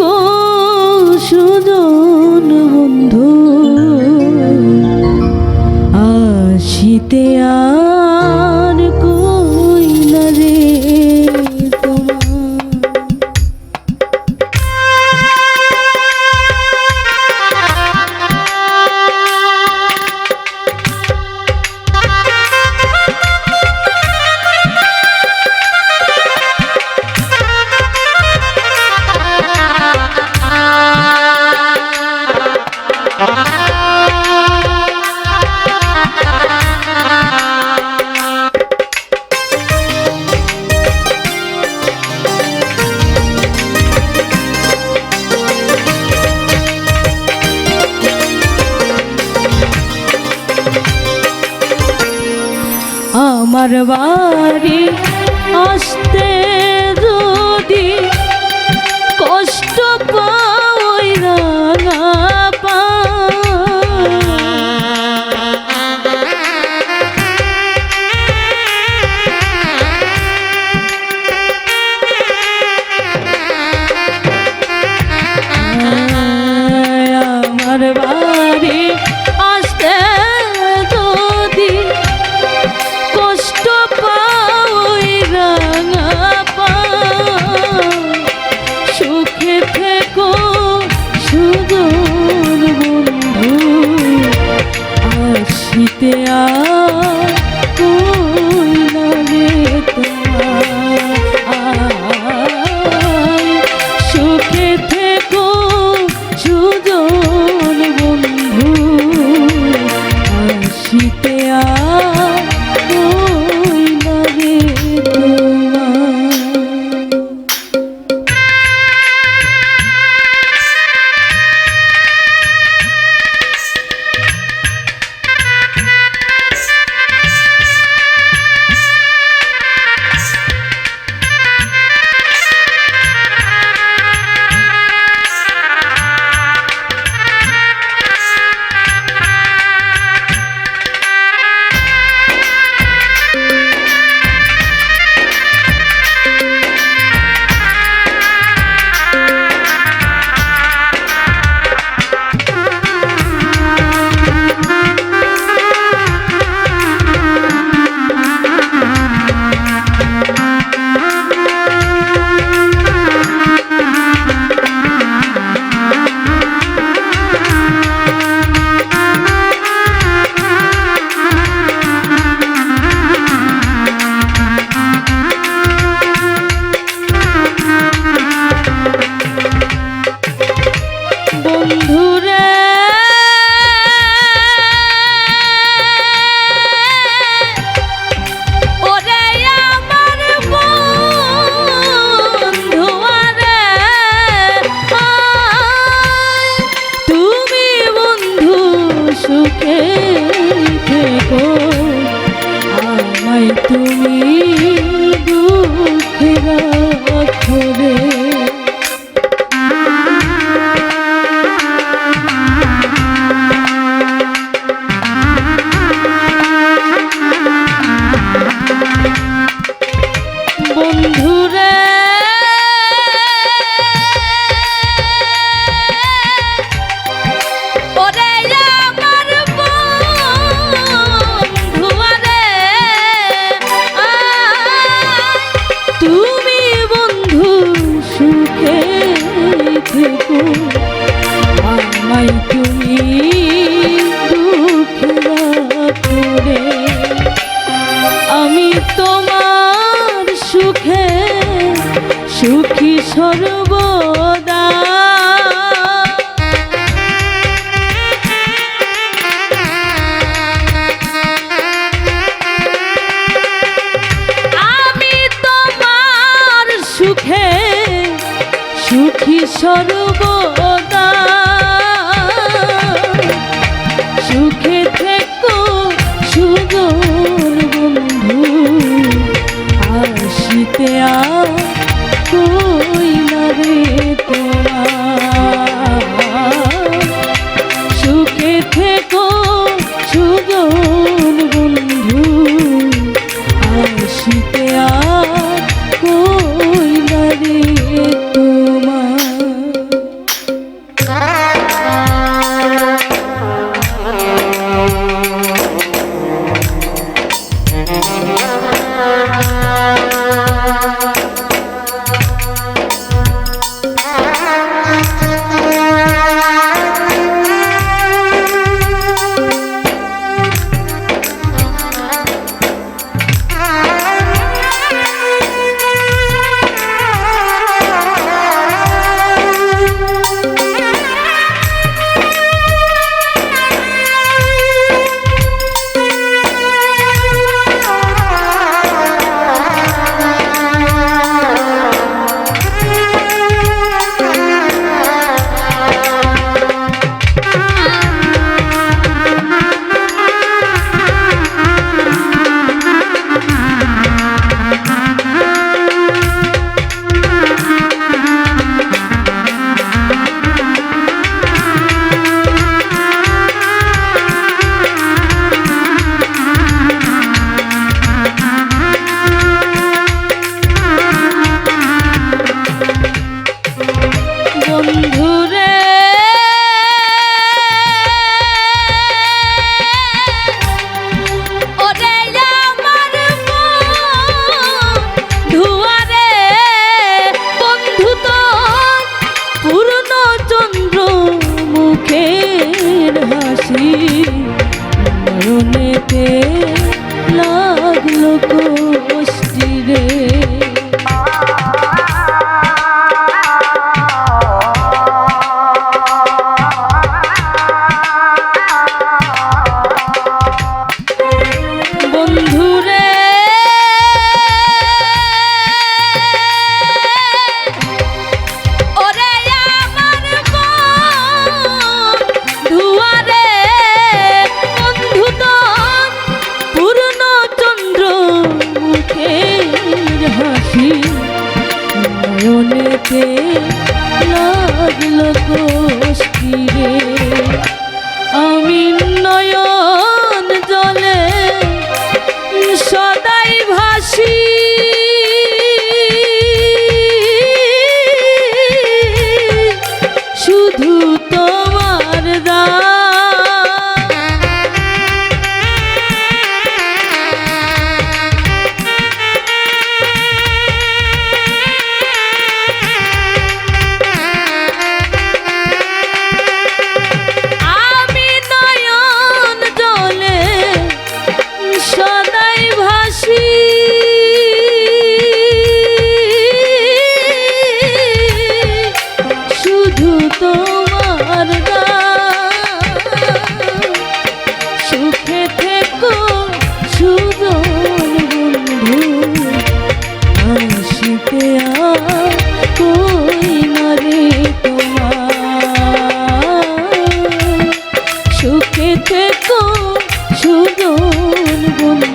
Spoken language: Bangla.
থাকো সুজন বন্ধু। আসিতে আ আমার বাড়ি আসতে যদি কষ্ট পা ਪਿਆਰ তোমার সুখে সুখী সর্বদা। আমি তোমার সুখে সুখী সর্বদা। তোমার সুখে থেকো সুজন বন্ধু। আর কই সুখে থেকো সুজন বন্ধু।